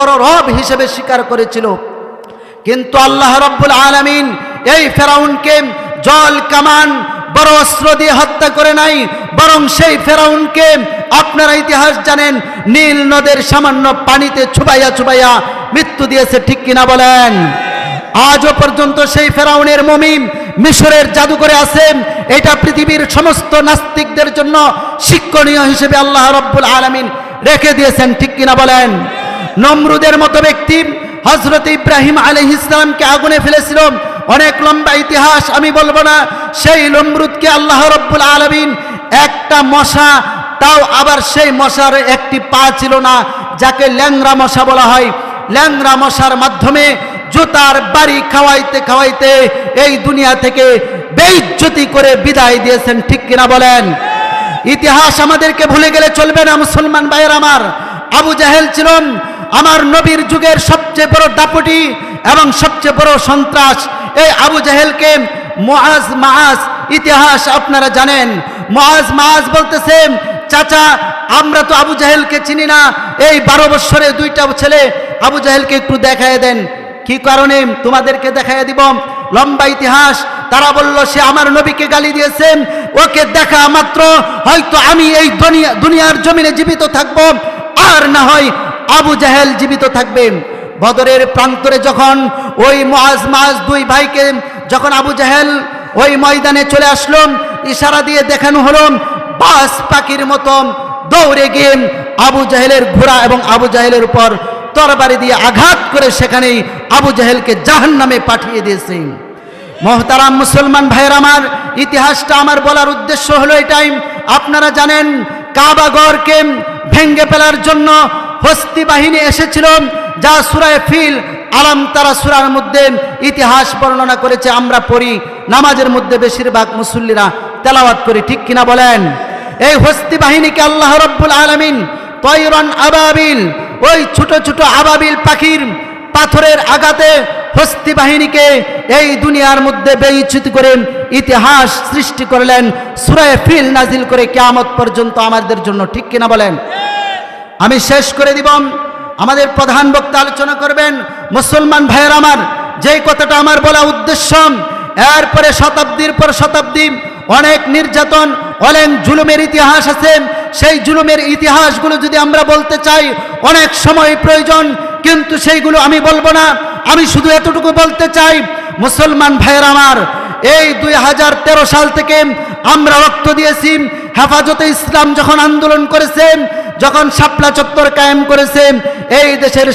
বড় রব হিসেবে স্বীকার করেছিল। কিন্তু আল্লাহ রব্বুল আলামিন এই ফেরাউনকে জল, কামান, বড় অস্ত্র দিয়ে হত্যা করে নাই, বরং সেই ফেরাউনকে আপনারা ইতিহাস জানেন, নীল নদের সামান্য পানিতে ছুবাইয়া ছুবাইয়া মৃত্যু দিয়েছে, ঠিক কিনা বলেন? আজও পর্যন্ত সেই ফেরাউনের মমিন মিশরের জাদুঘরে আছেন এটা পৃথিবীর সমস্ত নাস্তিকদের জন্য শিক্ষণীয় হিসেবে আল্লাহ রব্বুল আলামিন রেখে দিয়েছেন, ঠিক কিনা বলেন? নমরুদের মতো ব্যক্তি হজরত ইব্রাহিম আলহ ইসলামকে আগুনে ফেলেছিল। অনেক লম্বা ইতিহাস, আমি বলব না, সেই নমরুদকে আল্লাহ রব্বুল আলমিন একটা মশা, তাও আবার সেই মশার একটি পা ছিল না, যাকে ল্যাংরা মশা বলা হয়। ল্যাংরা মশার মাধ্যমে জুতার বাড়ি খাওয়াইতে খাওয়াইতে এই দুনিয়া থেকে বেইজ্জতি করে বিদায় দিয়েছেন, ঠিক কিনা বলেন? ইতিহাস আমাদেরকে ভুলে গেলে চলবে না, মুসলমান ভাইয়ের আমার। আবু জাহেল ছিলেন আমার নবীর যুগের সবচেয়ে বড় দাপটি এবং সবচেয়ে বড় সন্ত্রাস, এই আবু জাহেলকে মহাজ মাহাজ ইতিহাস আপনারা জানেন। মহাজ মাহাজ বলতেছেন চাচা, আমরা তো আবু জাহেলকে চিনি না। এই বারো বৎসরে দুইটা ছেলে আবু জাহেলকে একটু দেখায় দেন। কি কারণে? তোমাদেরকে দেখায় দিব। লম্বা ইতিহাস। তারা বলল, সে আমার নবীকে গালি দিয়েছেন ওকে দেখা মাত্র। হয়তো আমি এই দুনিয়ার জমিনে জীবিত থাকব। আর না হয় আবু জাহেল জীবিত থাকবেন। বদরের প্রান্তরে যখন ওই মাজ মাজ দুই ভাইকে যখন আবু জাহেল ওই ময়দানে চলে আসলো, ইশারা দিয়ে দেখানো হলো, বাস পাখির মতন দৌড়ে গিয়ে আবু জাহেলের ঘোড়া এবং আবু জাহেলের উপর তরবারি দিয়ে আঘাত করে সেখানেই আবু জাহেলকে জাহান নামে পাঠিয়ে দিয়েছে। মহতারাম মুসলমান ভাইয়ের আমার, ইতিহাসটা আমার বলার উদ্দেশ্য হলো এটাই। আপনারা জানেন কাবাগরকে ভেঙ্গে ফেলার জন্য হস্তি বাহিনী এসেছিল, যা সুরায় ফিল, আলাম তারা সুরার মধ্যে ইতিহাস বর্ণনা করেছে, আমরা পড়ি, নামাজের মধ্যে বেশিরভাগ মুসল্লিরা তেলাওয়াত করি, ঠিক কিনা বলেন? এই হস্তি বাহিনীকে আল্লাহ রব্বুল আলমিন তৈরন আবাবিল, ওই ছোট ছোট আবাবিল পাখির পাথরের আঘাতে হস্তি বাহিনীকে এই দুনিয়ার মধ্যে বেইচ্যুত করে ইতিহাস সৃষ্টি করলেন, সুরায় ফিল নাজিল করে কেয়ামত পর্যন্ত আমাদের জন্য, ঠিক কিনা বলেন? আমি শেষ করে দিব। আমাদের প্রধান বক্তা আলোচনা করবেন। মুসলমান ভাইয়ের আমার, যেই কথাটা আমার বলা উদ্দেশ্য, এরপরে শতাব্দীর পর শতাব্দী অনেক নির্যাতন অনেক জুলুমের ইতিহাস আছে। সেই জুলুমের ইতিহাসগুলো যদি আমরা বলতে চাই, অনেক সময় প্রয়োজন, কিন্তু সেইগুলো আমি বলব না। আমি শুধু এতটুকু বলতে চাই, মুসলমান ভাইয়ের আমার, এই দুই হাজার তেরো সাল থেকে আমরা রক্ত দিয়েছি। হেফাজতে ইসলাম যখন আন্দোলন করেছেন যখন শাপলা চত্বর কায়েম করেছে এই দেশের